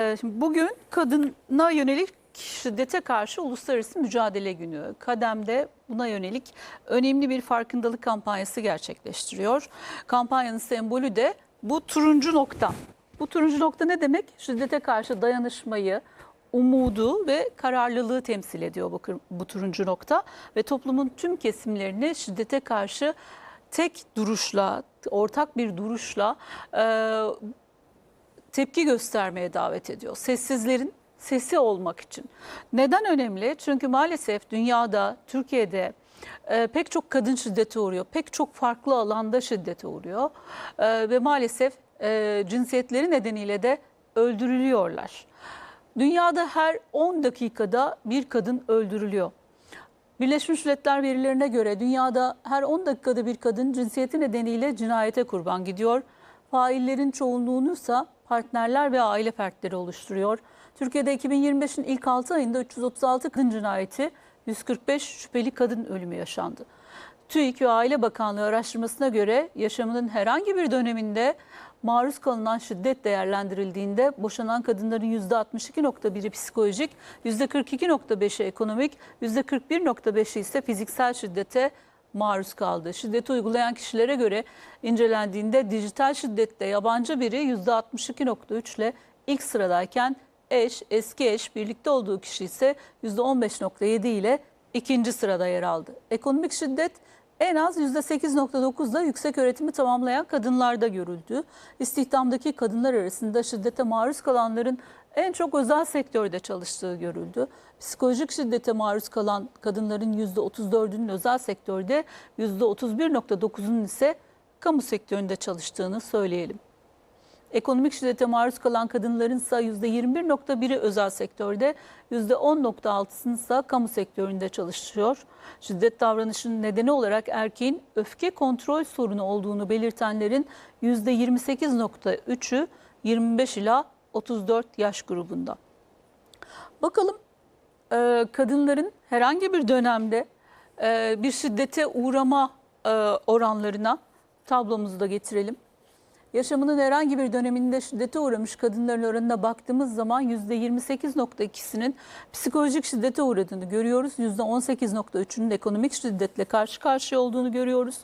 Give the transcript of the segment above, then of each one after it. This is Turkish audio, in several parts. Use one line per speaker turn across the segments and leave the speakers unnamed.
Ee, Şimdi bugün kadına yönelik şiddete karşı uluslararası mücadele günü. Kadem'de buna yönelik önemli bir farkındalık kampanyası gerçekleştiriyor. Kampanyanın sembolü de bu turuncu nokta. Bu turuncu nokta ne demek? Şiddete karşı dayanışmayı, umudu ve kararlılığı temsil ediyor bu, bu turuncu nokta. Ve toplumun tüm kesimlerini şiddete karşı tek duruşla, ortak bir duruşla e, tepki göstermeye davet ediyor. Sessizlerin sesi olmak için. Neden önemli? Çünkü maalesef dünyada, Türkiye'de e, pek çok kadın şiddete uğruyor. Pek çok farklı alanda şiddete uğruyor. E, ve maalesef e, cinsiyetleri nedeniyle de öldürülüyorlar. Dünyada her 10 dakikada bir kadın öldürülüyor. Birleşmiş Milletler verilerine göre dünyada her 10 dakikada bir kadın cinsiyeti nedeniyle cinayete kurban gidiyor. Faillerin çoğunluğunu ise partnerler ve aile fertleri oluşturuyor. Türkiye'de 2025'in ilk 6 ayında 336 kadın cinayeti, 145 şüpheli kadın ölümü yaşandı. TÜİK ve Aile Bakanlığı araştırmasına göre yaşamının herhangi bir döneminde maruz kalınan şiddet değerlendirildiğinde boşanan kadınların %62.1'i psikolojik, %42.5'i ekonomik, %41.5'i ise fiziksel şiddete maruz kaldı. Şiddeti uygulayan kişilere göre incelendiğinde dijital şiddette yabancı biri %62.3 ile ilk sıradayken eş, eski eş birlikte olduğu kişi ise %15.7 ile ikinci sırada yer aldı. Ekonomik şiddet en az %8.9'da yüksek öğretimi tamamlayan kadınlarda görüldü. İstihdamdaki kadınlar arasında şiddete maruz kalanların en çok özel sektörde çalıştığı görüldü. Psikolojik şiddete maruz kalan kadınların %34'ünün özel sektörde, %31.9'unun ise kamu sektöründe çalıştığını söyleyelim. Ekonomik şiddete maruz kalan kadınların ise %21.1'i özel sektörde, %10.6'sının ise kamu sektöründe çalışıyor. Şiddet davranışının nedeni olarak erkeğin öfke kontrol sorunu olduğunu belirtenlerin %28.3'ü 25 ila 34 yaş grubunda. Bakalım e, kadınların herhangi bir dönemde e, bir şiddete uğrama e, oranlarına tablomuzu da getirelim. Yaşamının herhangi bir döneminde şiddete uğramış kadınların oranına baktığımız zaman %28.2'sinin psikolojik şiddete uğradığını görüyoruz. %18.3'ünün ekonomik şiddetle karşı karşıya olduğunu görüyoruz.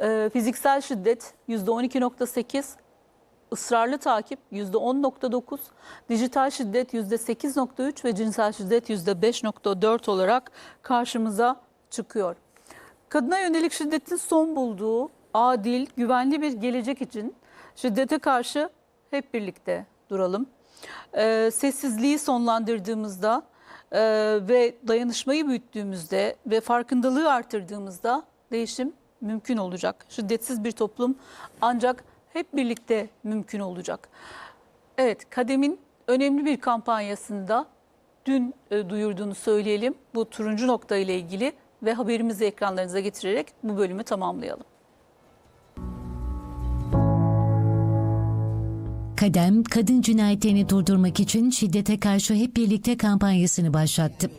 Ee, fiziksel şiddet %12.8, ısrarlı takip %10.9, dijital şiddet %8.3 ve cinsel şiddet %5.4 olarak karşımıza çıkıyor. Kadına yönelik şiddetin son bulduğu adil, güvenli bir gelecek için şiddete karşı hep birlikte duralım. Ee, sessizliği sonlandırdığımızda e, ve dayanışmayı büyüttüğümüzde ve farkındalığı artırdığımızda değişim mümkün olacak. Şiddetsiz bir toplum ancak hep birlikte mümkün olacak. Evet, Kadem'in önemli bir kampanyasında dün e, duyurduğunu söyleyelim. Bu turuncu nokta ile ilgili ve haberimizi ekranlarınıza getirerek bu bölümü tamamlayalım.
Kadem, kadın cinayetlerini durdurmak için şiddete karşı hep birlikte kampanyasını başlattı.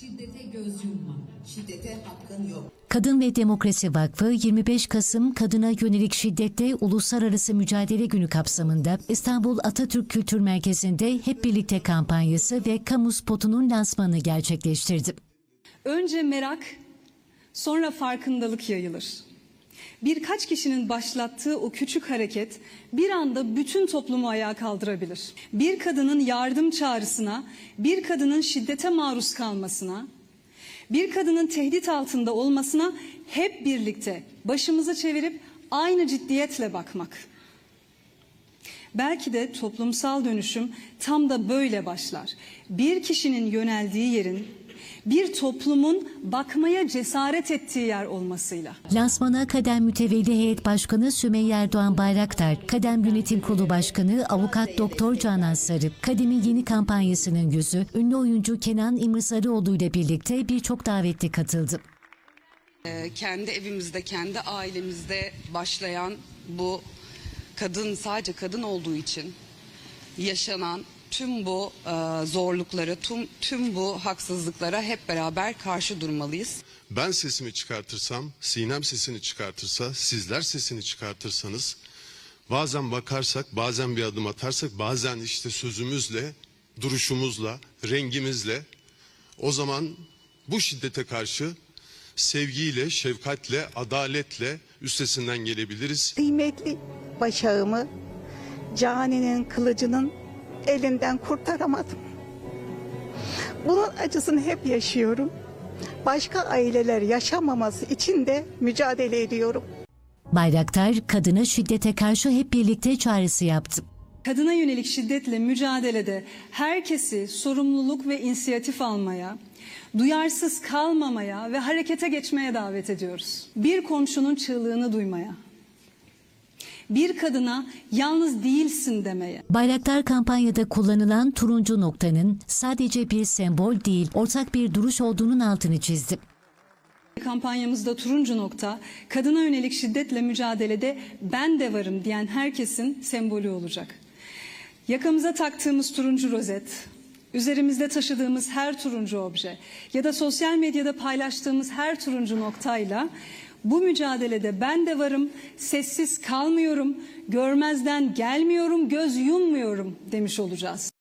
Şiddete göz yumma. Şiddete hakkın yok.
Kadın ve Demokrasi Vakfı 25 Kasım Kadına Yönelik Şiddetle Uluslararası Mücadele Günü kapsamında İstanbul Atatürk Kültür Merkezi'nde hep birlikte kampanyası ve kamu spotunun lansmanını gerçekleştirdi.
Önce merak, sonra farkındalık yayılır. Birkaç kişinin başlattığı o küçük hareket bir anda bütün toplumu ayağa kaldırabilir. Bir kadının yardım çağrısına, bir kadının şiddete maruz kalmasına, bir kadının tehdit altında olmasına hep birlikte başımızı çevirip aynı ciddiyetle bakmak. Belki de toplumsal dönüşüm tam da böyle başlar. Bir kişinin yöneldiği yerin bir toplumun bakmaya cesaret ettiği yer olmasıyla.
Lansmana Kadem Mütevelli Heyet Başkanı Sümeyye Erdoğan Bayraktar, Kadem Yönetim Kurulu Başkanı Avukat Doktor Canan Sarı, Kadem'in yeni kampanyasının yüzü, ünlü oyuncu Kenan İmrisarıoğlu ile birlikte birçok davetli katıldı.
Ee, kendi evimizde, kendi ailemizde başlayan bu kadın sadece kadın olduğu için yaşanan tüm bu e, zorlukları, tüm, tüm bu haksızlıklara hep beraber karşı durmalıyız.
Ben sesimi çıkartırsam, Sinem sesini çıkartırsa, sizler sesini çıkartırsanız Bazen bakarsak, bazen bir adım atarsak, bazen işte sözümüzle, duruşumuzla, rengimizle o zaman bu şiddete karşı sevgiyle, şefkatle, adaletle üstesinden gelebiliriz.
kıymetli başağımı caninin kılıcının elinden kurtaramadım. Bunun acısını hep yaşıyorum. Başka aileler yaşamaması için de mücadele ediyorum.
Bayraktar kadına şiddete karşı hep birlikte çağrısı yaptı.
Kadına yönelik şiddetle mücadelede herkesi sorumluluk ve inisiyatif almaya, duyarsız kalmamaya ve harekete geçmeye davet ediyoruz. Bir komşunun çığlığını duymaya, bir kadına yalnız değilsin demeye.
Bayraktar kampanyada kullanılan turuncu noktanın sadece bir sembol değil, ortak bir duruş olduğunun altını çizdi.
Kampanyamızda turuncu nokta, kadına yönelik şiddetle mücadelede ben de varım diyen herkesin sembolü olacak. Yakamıza taktığımız turuncu rozet, üzerimizde taşıdığımız her turuncu obje ya da sosyal medyada paylaştığımız her turuncu noktayla bu mücadelede ben de varım, sessiz kalmıyorum, görmezden gelmiyorum, göz yummuyorum demiş olacağız.